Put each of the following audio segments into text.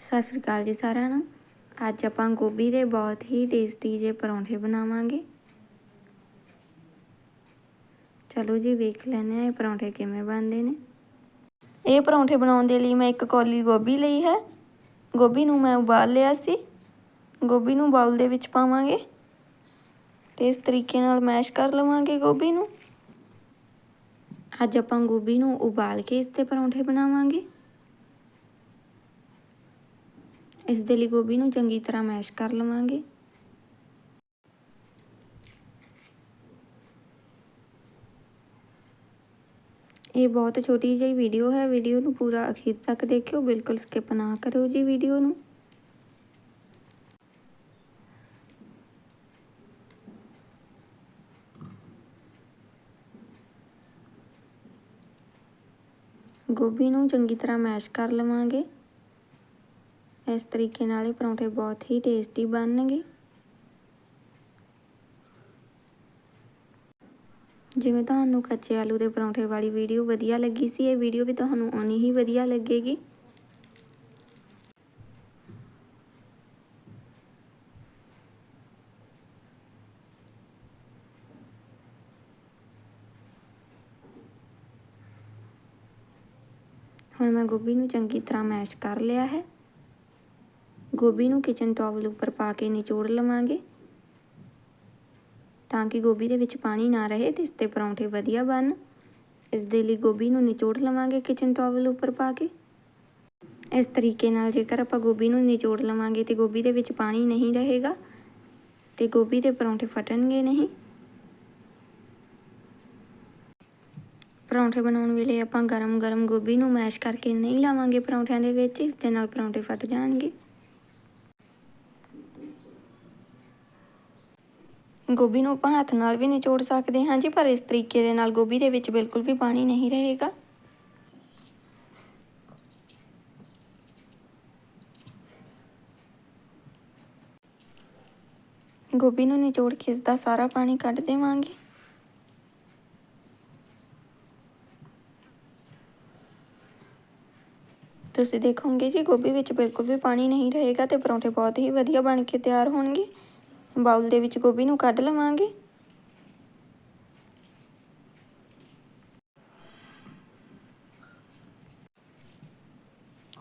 ਸਤਿ ਸ਼੍ਰੀ ਅਕਾਲ ਜੀ ਸਾਰਿਆਂ ਨੂੰ। ਅੱਜ ਆਪਾਂ ਗੋਭੀ ਦੇ ਬਹੁਤ ਹੀ ਟੇਸਟੀ ਜੇ ਪਰੌਂਠੇ ਬਣਾਵਾਂਗੇ। ਚਲੋ ਜੀ, ਵੇਖ ਲੈਂਦੇ ਆ ਇਹ ਪਰੌਂਠੇ ਕਿਵੇਂ ਬਣਦੇ ਨੇ। ਇਹ ਪਰੌਂਠੇ ਬਣਾਉਣ ਦੇ ਲਈ ਮੈਂ ਇੱਕ ਕੌਲੀ ਗੋਭੀ ਲਈ ਹੈ। ਗੋਭੀ ਨੂੰ ਮੈਂ ਉਬਾਲ ਲਿਆ ਸੀ। ਗੋਭੀ ਨੂੰ ਬਾਉਲ ਦੇ ਵਿੱਚ ਪਾਵਾਂਗੇ। ਤੇ ਇਸ ਤਰੀਕੇ ਨਾਲ ਮੈਸ਼ ਕਰ ਲਵਾਂਗੇ ਗੋਭੀ ਨੂੰ। ਅੱਜ ਆਪਾਂ ਗੋਭੀ ਨੂੰ ਉਬਾਲ ਕੇ ਇਸ ਤੇ ਪਰੌਂਠੇ ਬਣਾਵਾਂਗੇ। ਇਸ ਦੇ ਲਈ ਗੋਭੀ ਨੂੰ ਚੰਗੀ ਤਰ੍ਹਾਂ ਮੈਸ਼ ਕਰ ਲਵਾਂਗੇ। ਇਹ ਬਹੁਤ ਛੋਟੀ ਜਿਹੀ ਵੀਡੀਓ ਹੈ। ਵੀਡੀਓ ਨੂੰ ਪੂਰਾ ਅਖੀਰ ਤੱਕ ਦੇਖਿਓ। ਬਿਲਕੁਲ ਸਕਿਪ ਨਾ ਕਰਿਓ ਜੀ ਵੀਡੀਓ ਨੂੰ। ਗੋਭੀ ਨੂੰ ਚੰਗੀ ਤਰ੍ਹਾਂ ਮੈਸ਼ ਕਰ ਲਵਾਂਗੇ। ਇਸ ਤਰੀਕੇ ਨਾਲ ਇਹ ਪਰੌਂਠੇ ਬਹੁਤ ਹੀ ਟੇਸਟੀ ਬਣਨਗੇ। ਜਿਵੇਂ ਤੁਹਾਨੂੰ ਕੱਚੇ ਆਲੂ ਦੇ ਪਰੌਂਠੇ ਵਾਲੀ ਵੀਡੀਓ ਵਧੀਆ ਲੱਗੀ ਸੀ, ਇਹ ਵੀਡੀਓ ਵੀ ਤੁਹਾਨੂੰ ਓਨੀ ਹੀ ਵਧੀਆ ਲੱਗੇਗੀ। ਹੁਣ ਮੈਂ ਗੋਭੀ ਨੂੰ ਚੰਗੀ ਤਰ੍ਹਾਂ ਮੈਸ਼ ਕਰ ਲਿਆ ਹੈ। ਗੋਭੀ ਨੂੰ ਕਿਚਨ ਟਾਵਲ ਉੱਪਰ ਪਾ ਕੇ ਨਿਚੋੜ ਲਵਾਂਗੇ। ਤਾਂ ਕਿ ਗੋਭੀ ਦੇ ਵਿੱਚ ਪਾਣੀ ਨਾ ਰਹੇ ਤੇ ਇਸ ਤੇ ਪਰੌਂਠੇ ਵਧੀਆ ਬਣ। ਇਸ ਦੇ ਲਈ ਗੋਭੀ ਨੂੰ ਨਿਚੋੜ ਲਵਾਂਗੇ ਕਿਚਨ ਟਾਵਲ ਉੱਪਰ ਪਾ ਕੇ। ਇਸ ਤਰੀਕੇ ਨਾਲ ਜੇਕਰ ਆਪਾਂ ਗੋਭੀ ਨੂੰ ਨਿਚੋੜ ਲਵਾਂਗੇ ਤੇ ਗੋਭੀ ਦੇ ਵਿੱਚ ਪਾਣੀ ਨਹੀਂ ਰਹੇਗਾ, ਤੇ ਗੋਭੀ ਦੇ ਪਰੌਂਠੇ ਫਟਣਗੇ ਨਹੀਂ। ਪਰੌਂਠੇ ਬਣਾਉਣ ਵੇਲੇ ਆਪਾਂ ਗਰਮ-ਗਰਮ ਗੋਭੀ ਨੂੰ ਮੈਸ਼ ਕਰਕੇ ਨਹੀਂ ਲਾਵਾਂਗੇ ਪਰੌਂਠਿਆਂ ਦੇ ਵਿੱਚ, ਇਸ ਦੇ ਨਾਲ ਪਰੌਂਠੇ ਫਟ ਜਾਣਗੇ। ਗੋਭੀ ਨੂੰ ਆਪਾਂ ਹੱਥ ਨਾਲ ਵੀ ਨਿਚੋੜ ਸਕਦੇ ਹਾਂ ਜੀ ਪਰ ਇਸ ਤਰੀਕੇ ਦੇ ਨਾਲ ਗੋਭੀ ਦੇ ਵਿੱਚ ਬਿਲਕੁਲ ਵੀ ਪਾਣੀ ਨਹੀਂ ਰਹੇਗਾ। ਗੋਭੀ ਨੂੰ ਨਿਚੋੜ ਕੇ ਇਸ ਦਾ ਸਾਰਾ ਪਾਣੀ ਕੱਢ ਦੇਵਾਂਗੇ। ਤੁਸੀਂ ਦੇਖੋਗੇ ਜੀ, ਗੋਭੀ ਵਿੱਚ ਬਿਲਕੁਲ ਵੀ ਪਾਣੀ ਨਹੀਂ ਰਹੇਗਾ ਤੇ ਪਰੌਂਠੇ ਬਹੁਤ ਹੀ ਵਧੀਆ ਬਣ ਕੇ ਤਿਆਰ ਹੋਣਗੇ। ਬਾਉਲ ਦੇ ਵਿੱਚ ਗੋਭੀ ਨੂੰ ਕੱਢ ਲਵਾਂਗੇ।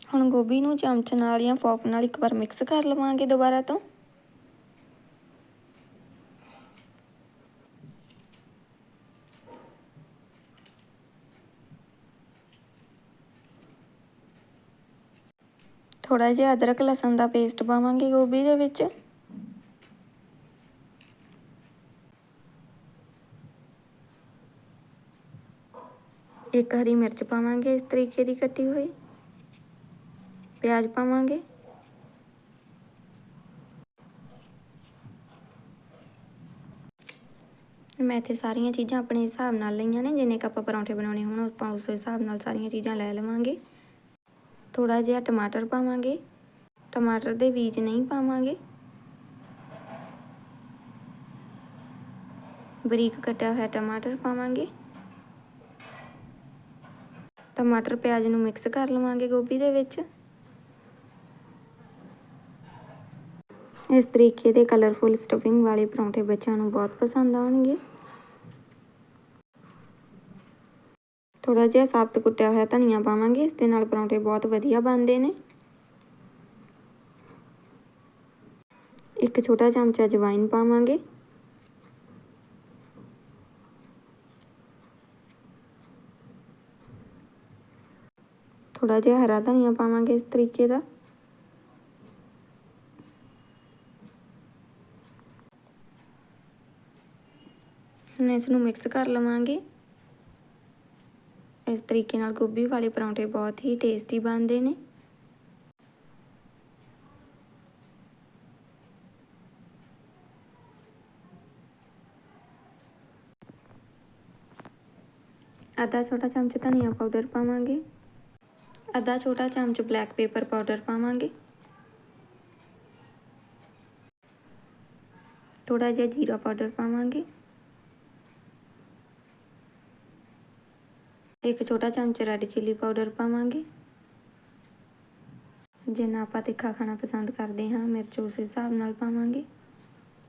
ਹੁਣ ਗੋਭੀ ਨੂੰ ਚਮਚ ਨਾਲ ਜਾਂ ਫੋਕ ਨਾਲ ਇੱਕ ਵਾਰ ਮਿਕਸ ਕਰ ਲਵਾਂਗੇ ਦੁਬਾਰਾ ਤੋਂ। ਥੋੜਾ ਜਿਹਾ ਅਦਰਕ ਲਸਣ ਦਾ ਪੇਸਟ ਪਾਵਾਂਗੇ ਗੋਭੀ ਦੇ ਵਿੱਚ। ਇੱਕ ਹਰੀ ਮਿਰਚ ਪਾਵਾਂਗੇ ਇਸ ਤਰੀਕੇ ਦੀ ਕੱਟੀ ਹੋਈ। ਪਿਆਜ਼ ਪਾਵਾਂਗੇ। ਮੈਂ ਇੱਥੇ ਸਾਰੀਆਂ ਚੀਜ਼ਾਂ ਆਪਣੇ ਹਿਸਾਬ ਨਾਲ ਲਈਆਂ ਨੇ, ਜਿੰਨੇ ਕ ਆਪਾਂ ਪਰੌਂਠੇ ਬਣਾਉਣੇ ਹੋਣ, ਆਪਾਂ ਉਸ ਹਿਸਾਬ ਨਾਲ ਸਾਰੀਆਂ ਚੀਜ਼ਾਂ ਲੈ ਲਵਾਂਗੇ। ਥੋੜਾ ਜਿਹਾ ਟਮਾਟਰ ਪਾਵਾਂਗੇ। ਟਮਾਟਰ ਦੇ ਬੀਜ ਨਹੀਂ ਪਾਵਾਂਗੇ। ਬਰੀਕ ਕੱਟਿਆ ਹੋਇਆ ਟਮਾਟਰ ਪਾਵਾਂਗੇ। ਟਮਾਟਰ ਪਿਆਜ਼ ਨੂੰ ਮਿਕਸ ਕਰ ਲਵਾਂਗੇ ਗੋਭੀ ਦੇ ਵਿੱਚ। ਇਸ ਤਰੀਕੇ ਦੇ ਕਲਰਫੁਲ ਸਟਫਿੰਗ ਵਾਲੇ ਪਰੌਂਠੇ ਬੱਚਿਆਂ ਨੂੰ ਬਹੁਤ ਪਸੰਦ ਆਉਣਗੇ। ਥੋੜਾ ਜਿਹਾ ਸਾਬਤ ਕੁੱਟਿਆ ਹੋਇਆ ਧਨੀਆ ਪਾਵਾਂਗੇ, ਇਸ ਦੇ ਨਾਲ ਪਰੌਂਠੇ ਬਹੁਤ ਵਧੀਆ ਬਣਦੇ ਨੇ। ਇੱਕ ਛੋਟਾ ਚਮਚਾ ਜਵਾਈਨ ਪਾਵਾਂਗੇ। ਥੋੜਾ ਜਿਹਾ ਹਰਾ ਧਨੀਆ ਪਾਵਾਂਗੇ ਇਸ ਤਰੀਕੇ ਦਾ। ਹੁਣ ਇਸ ਨੂੰ ਮਿਕਸ ਕਰ ਲਵਾਂਗੇ। ਇਸ ਤਰੀਕੇ ਨਾਲ ਗੋਭੀ ਵਾਲੇ ਪਰੌਂਠੇ ਬਹੁਤ ਹੀ ਟੇਸਟੀ ਬਣਦੇ ਨੇ। ਅੱਧਾ ਛੋਟਾ ਚਮਚ ਧਨੀਆ ਪਾਊਡਰ ਪਾਵਾਂਗੇ। ਅੱਧਾ ਛੋਟਾ ਚਮਚ ਬਲੈਕ ਪੇਪਰ ਪਾਊਡਰ ਪਾਵਾਂਗੇ। ਥੋੜਾ ਜਿਹਾ ਜੀਰਾ ਪਾਊਡਰ ਪਾਵਾਂਗੇ। ਇੱਕ ਛੋਟਾ ਚਮਚ ਰੈੱਡ ਚਿੱਲੀ ਪਾਊਡਰ ਪਾਵਾਂਗੇ। ਜਿੰਨਾ ਆਪਾਂ ਤਿੱਖਾ ਖਾਣਾ ਪਸੰਦ ਕਰਦੇ ਹਾਂ, ਮਿਰਚ ਉਸ ਹਿਸਾਬ ਨਾਲ ਪਾਵਾਂਗੇ।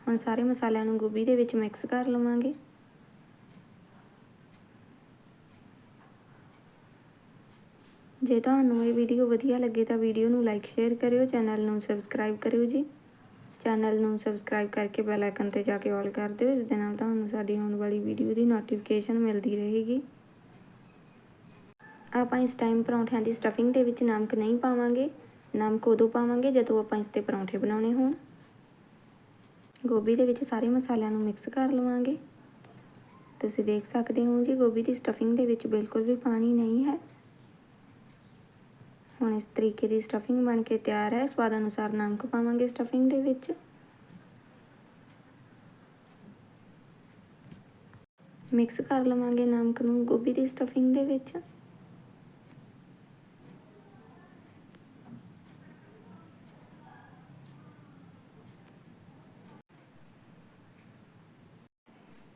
ਹੁਣ ਸਾਰੇ ਮਸਾਲਿਆਂ ਨੂੰ ਗੋਭੀ ਦੇ ਵਿੱਚ ਮਿਕਸ ਕਰ ਲਵਾਂਗੇ। ਜੇ ਤੁਹਾਨੂੰ ਇਹ ਵੀਡੀਓ ਵਧੀਆ ਲੱਗੇ ਤਾਂ ਵੀਡੀਓ ਨੂੰ ਲਾਈਕ ਸ਼ੇਅਰ ਕਰਿਓ ਚੈਨਲ ਨੂੰ ਸਬਸਕ੍ਰਾਈਬ ਕਰਿਓ ਜੀ। ਚੈਨਲ ਨੂੰ ਸਬਸਕ੍ਰਾਈਬ ਕਰਕੇ ਬੈਲ ਆਈਕਨ ਤੇ ਜਾ ਕੇ ਆਲ ਕਰ ਦਿਓ, ਇਸ ਦੇ ਨਾਲ ਤੁਹਾਨੂੰ ਸਾਡੀ ਆਉਣ ਵਾਲੀ ਵੀਡੀਓ ਦੀ ਨੋਟੀਫਿਕੇਸ਼ਨ ਮਿਲਦੀ ਰਹੇਗੀ। ਆਪਾਂ ਇਸ ਟਾਈਮ ਪਰੌਂਠਿਆਂ ਦੀ ਸਟਫਿੰਗ ਦੇ ਵਿੱਚ ਨਮਕ ਨਹੀਂ ਪਾਵਾਂਗੇ। ਨਮਕ ਉਦੋਂ ਪਾਵਾਂਗੇ ਜਦੋਂ ਆਪਾਂ ਇਸ ਤੇ ਪਰੌਂਠੇ ਬਣਾਉਣੇ ਹੋਣ। ਗੋਭੀ ਦੇ ਵਿੱਚ ਸਾਰੇ ਮਸਾਲਿਆਂ ਨੂੰ ਮਿਕਸ ਕਰ ਲਵਾਂਗੇ। ਤੁਸੀਂ ਦੇਖ ਸਕਦੇ ਹੋ ਜੀ, ਗੋਭੀ ਦੀ ਸਟਫਿੰਗ ਦੇ ਵਿੱਚ ਬਿਲਕੁਲ ਵੀ ਪਾਣੀ ਨਹੀਂ ਹੈ। ਹੁਣ ਇਸ ਤਰੀਕੇ ਦੀ ਸਟਫਿੰਗ ਬਣ ਕੇ ਤਿਆਰ ਹੈ। ਸਵਾਦ ਅਨੁਸਾਰ ਨਮਕ ਪਾਵਾਂਗੇ ਸਟਫਿੰਗ ਦੇ ਵਿੱਚ। ਮਿਕਸ ਕਰ ਲਵਾਂਗੇ ਨਮਕ ਨੂੰ ਗੋਭੀ ਦੀ ਸਟਫਿੰਗ ਦੇ ਵਿੱਚ।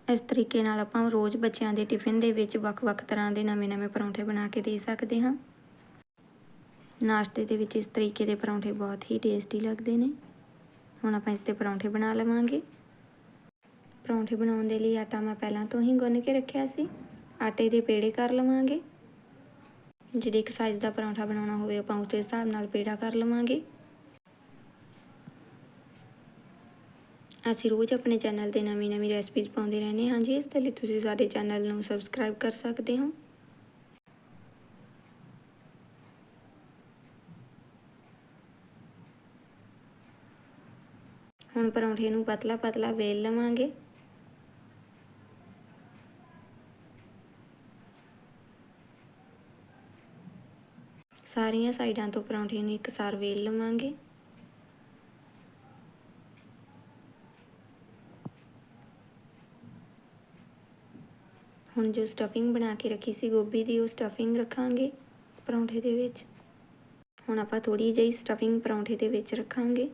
ਇਸ ਤਰੀਕੇ ਨਾਲ ਆਪਾਂ ਰੋਜ਼ ਬੱਚਿਆਂ ਦੇ ਟਿਫਿਨ ਦੇ ਵਿੱਚ ਵੱਖ-ਵੱਖ ਤਰ੍ਹਾਂ ਦੇ ਨਵੇਂ-ਨਵੇਂ ਪਰੌਂਠੇ ਬਣਾ ਕੇ ਦੇ ਸਕਦੇ ਹਾਂ। ਨਾਸ਼ਤੇ ਦੇ ਵਿੱਚ ਇਸ ਤਰੀਕੇ ਦੇ ਪਰੌਂਠੇ ਬਹੁਤ ਹੀ ਟੇਸਟੀ ਲੱਗਦੇ ਨੇ। ਹੁਣ ਆਪਾਂ ਇਸ ਤੇ ਪਰੌਂਠੇ ਬਣਾ ਲਵਾਂਗੇ। ਪਰੌਂਠੇ ਬਣਾਉਣ ਦੇ ਲਈ ਆਟਾ ਮੈਂ ਪਹਿਲਾਂ ਤੋਂ ਹੀ ਗੁੰਨ ਕੇ ਰੱਖਿਆ ਸੀ। ਆਟੇ ਦੇ ਪੇੜੇ ਕਰ ਲਵਾਂਗੇ। ਜਿਹੜੇ ਇੱਕ ਸਾਈਜ਼ ਦਾ ਪਰੌਂਠਾ ਬਣਾਉਣਾ ਹੋਵੇ ਆਪਾਂ ਉਸ ਦੇ ਹਿਸਾਬ ਨਾਲ ਪੇੜਾ ਕਰ ਲਵਾਂਗੇ। ਅਸੀਂ ਰੋਜ਼ ਆਪਣੇ ਚੈਨਲ ਤੇ ਨਵੀਂ ਨਵੀਂ ਰੈਸਪੀਜ਼ ਪਾਉਂਦੇ ਰਹਿੰਦੇ ਹਾਂ ਜੀ, ਇਸ ਦੇ ਲਈ ਤੁਸੀਂ ਸਾਡੇ ਚੈਨਲ ਨੂੰ ਸਬਸਕ੍ਰਾਈਬ ਕਰ ਸਕਦੇ ਹੋ। ਹੁਣ ਪਰੌਂਠੇ ਨੂੰ ਪਤਲਾ ਪਤਲਾ ਵੇਲ ਲਵਾਂਗੇ। ਸਾਰੀਆਂ ਸਾਈਡਾਂ ਤੋਂ ਪਰੌਂਠੇ ਨੂੰ ਇੱਕਸਾਰ ਵੇਲ ਲਵਾਂਗੇ। ਹੁਣ ਜੋ ਸਟਫਿੰਗ ਬਣਾ ਕੇ ਰੱਖੀ ਸੀ ਗੋਭੀ ਦੀ, ਉਹ ਸਟਫਿੰਗ ਰੱਖਾਂਗੇ ਪਰੌਂਠੇ ਦੇ ਵਿੱਚ। ਹੁਣ ਆਪਾਂ ਥੋੜੀ ਜਿਹੀ ਸਟਫਿੰਗ ਪਰੌਂਠੇ ਦੇ ਵਿੱਚ ਰੱਖਾਂਗੇ।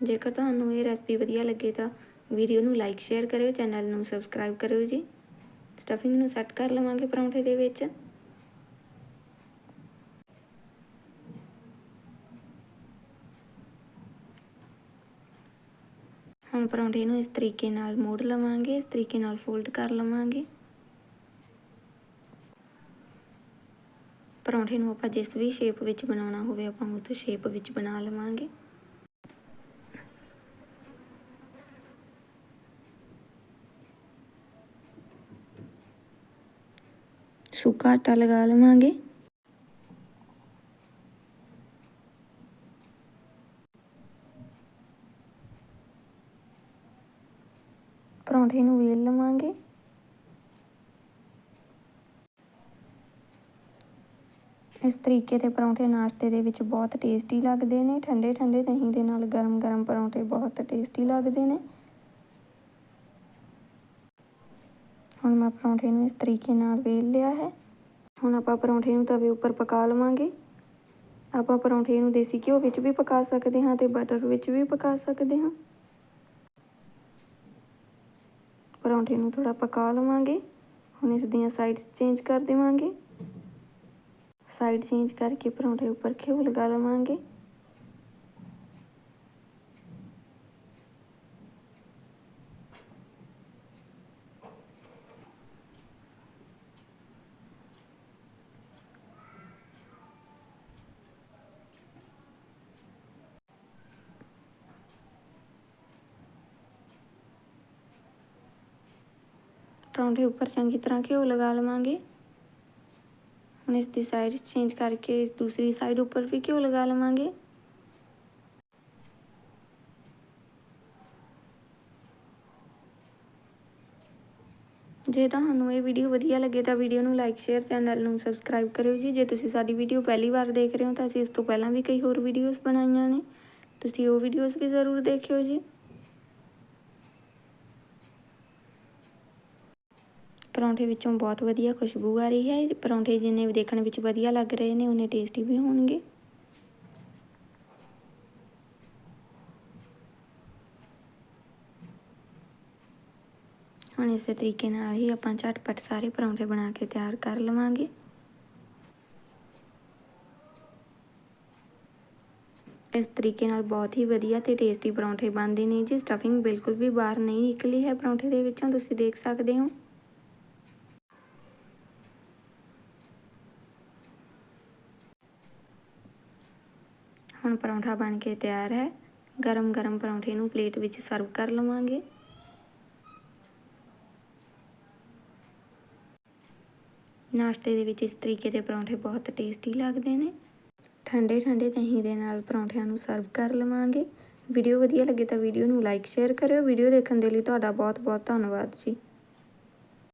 ਜੇਕਰ ਤੁਹਾਨੂੰ ਇਹ ਰੈਸਪੀ ਵਧੀਆ ਲੱਗੇ ਤਾਂ ਵੀਡੀਓ ਨੂੰ ਲਾਈਕ ਸ਼ੇਅਰ ਕਰਿਓ ਚੈਨਲ ਨੂੰ ਸਬਸਕ੍ਰਾਈਬ ਕਰਿਓ ਜੀ। ਸਟਫਿੰਗ ਨੂੰ ਸੈੱਟ ਕਰ ਲਵਾਂਗੇ ਪਰੌਂਠੇ ਦੇ ਵਿੱਚ। ਹੁਣ ਪਰੌਂਠੇ ਨੂੰ ਇਸ ਤਰੀਕੇ ਨਾਲ ਮੋੜ ਲਵਾਂਗੇ, ਇਸ ਤਰੀਕੇ ਨਾਲ ਫੋਲਡ ਕਰ ਲਵਾਂਗੇ। ਪਰੌਂਠੇ ਨੂੰ ਆਪਾਂ ਜਿਸ ਵੀ ਸ਼ੇਪ ਵਿੱਚ ਬਣਾਉਣਾ ਹੋਵੇ, ਆਪਾਂ ਉਸ ਸ਼ੇਪ ਵਿੱਚ ਬਣਾ ਲਵਾਂਗੇ। ਸੁੱਕਾ ਆਟਾ ਲਗਾ ਲਵਾਂਗੇ। ਪਰੌਂਠੇ ਨੂੰ ਵੇਲ ਲਵਾਂਗੇ। ਇਸ ਤਰੀਕੇ ਦੇ ਪਰੌਂਠੇ ਨਾਸ਼ਤੇ ਦੇ ਵਿੱਚ ਬਹੁਤ ਟੇਸਟੀ ਲੱਗਦੇ ਨੇ। ਠੰਡੇ ਠੰਡੇ ਦਹੀਂ ਦੇ ਨਾਲ ਗਰਮ ਗਰਮ ਪਰੌਂਠੇ ਬਹੁਤ ਟੇਸਟੀ ਲੱਗਦੇ ਨੇ। ਹੁਣ ਮੈਂ ਪਰੌਂਠੇ ਨੂੰ ਇਸ ਤਰੀਕੇ ਨਾਲ ਵੇਲ ਲਿਆ ਹੈ। ਹੁਣ ਆਪਾਂ ਪਰੌਂਠੇ ਨੂੰ ਤਵੇ ਉੱਪਰ ਪਕਾ ਲਵਾਂਗੇ। ਆਪਾਂ ਪਰੌਂਠੇ ਨੂੰ ਦੇਸੀ ਘਿਓ ਵਿੱਚ ਵੀ ਪਕਾ ਸਕਦੇ ਹਾਂ ਤੇ ਬਟਰ ਵਿੱਚ ਵੀ ਪਕਾ ਸਕਦੇ ਹਾਂ। ਪਰੌਂਠੇ ਨੂੰ ਥੋੜਾ ਪਕਾ ਲਵਾਂਗੇ। ਹੁਣ ਇਸ ਦੀਆਂ ਸਾਈਡਸ ਚੇਂਜ ਕਰ ਦੇਵਾਂਗੇ। ਸਾਈਡ ਚੇਂਜ ਕਰਕੇ ਪਰੌਂਠੇ ਉੱਪਰ ਘਿਓ ਲਗਾ ਲਵਾਂਗੇ। ਪਰੌਂਠੇ ਉੱਪਰ ਚੰਗੀ ਤਰ੍ਹਾਂ ਘਿਓ ਲਗਾ ਲਵਾਂਗੇ। ਹੁਣ ਇਸ ਦੀ ਸਾਈਡ ਚੇਂਜ ਕਰਕੇ ਇਸ ਦੂਸਰੀ ਸਾਈਡ ਉੱਪਰ ਵੀ ਘਿਓ ਲਗਾ ਲਵਾਂਗੇ। ਜੇ ਤੁਹਾਨੂੰ ਇਹ ਵੀਡੀਓ ਵਧੀਆ ਲੱਗੇ ਤਾਂ ਵੀਡੀਓ ਨੂੰ ਲਾਈਕ ਸ਼ੇਅਰ ਚੈਨਲ ਨੂੰ ਸਬਸਕ੍ਰਾਈਬ ਕਰਿਓ ਜੀ। ਜੇ ਤੁਸੀਂ ਸਾਡੀ ਵੀਡੀਓ ਪਹਿਲੀ ਵਾਰ ਦੇਖ ਰਹੇ ਹੋ ਤਾਂ ਅਸੀਂ ਇਸ ਤੋਂ ਪਹਿਲਾਂ ਵੀ ਕਈ ਹੋਰ ਵੀਡੀਓਜ਼ ਬਣਾਈਆਂ ਨੇ। ਤੁਸੀਂ ਉਹ ਵੀਡੀਓਜ਼ ਵੀ ਜ਼ਰੂਰ ਦੇਖਿਓ ਜੀ। ਪਰੌਂਠੇ ਵਿੱਚੋਂ ਬਹੁਤ ਵਧੀਆ ਖੁਸ਼ਬੂ ਆ ਰਹੀ ਹੈ। ਪਰੌਂਠੇ ਜਿੰਨੇ ਦੇਖਣ ਵਿੱਚ ਵਧੀਆ ਲੱਗ ਰਹੇ ਨੇ ਉਹਨੇ ਟੇਸਟੀ ਵੀ ਹੋਣਗੇ। ਹੁਣ ਹੁਣ ਇਸੇ ਤਰੀਕੇ ਨਾਲ ਹੀ ਆਪਾਂ ਝਟਪਟ ਸਾਰੇ ਪਰੌਂਠੇ ਬਣਾ ਕੇ ਤਿਆਰ ਕਰ ਲਵਾਂਗੇ। ਇਸ ਤਰੀਕੇ ਨਾਲ ਬਹੁਤ ਹੀ ਵਧੀਆ ਤੇ ਟੇਸਟੀ ਪਰੌਂਠੇ ਬਣਦੇ ਨੇ ਜੀ। ਸਟਫਿੰਗ ਬਿਲਕੁਲ ਵੀ ਬਾਹਰ ਨਹੀਂ ਨਿਕਲੀ ਹੈ ਪਰੌਂਠੇ ਦੇ ਵਿੱਚੋਂ, ਤੁਸੀਂ ਦੇਖ ਸਕਦੇ ਹੋ। ਪਰੌਂਠਾ ਬਣ ਕੇ ਤਿਆਰ ਹੈ। ਗਰਮ ਗਰਮ ਪਰੌਂਠੇ ਨੂੰ ਪਲੇਟ ਵਿੱਚ ਸਰਵ ਕਰ ਲਵਾਂਗੇ। ਨਾਸ਼ਤੇ ਦੇ ਵਿੱਚ ਇਸ ਤਰੀਕੇ ਦੇ ਪਰੌਂਠੇ ਬਹੁਤ ਟੇਸਟੀ ਲੱਗਦੇ ਨੇ। ਠੰਡੇ ਠੰਡੇ ਦਹੀਂ ਦੇ ਨਾਲ ਪਰੌਂਠਿਆਂ ਨੂੰ ਸਰਵ ਕਰ ਲਵਾਂਗੇ। ਵੀਡੀਓ ਵਧੀਆ ਲੱਗੇ ਤਾਂ ਵੀਡੀਓ ਨੂੰ ਲਾਈਕ, ਸ਼ੇਅਰ ਕਰਿਓ। ਵੀਡੀਓ ਦੇਖਣ ਦੇ ਲਈ ਤੁਹਾਡਾ ਬਹੁਤ ਬਹੁਤ ਧੰਨਵਾਦ ਜੀ।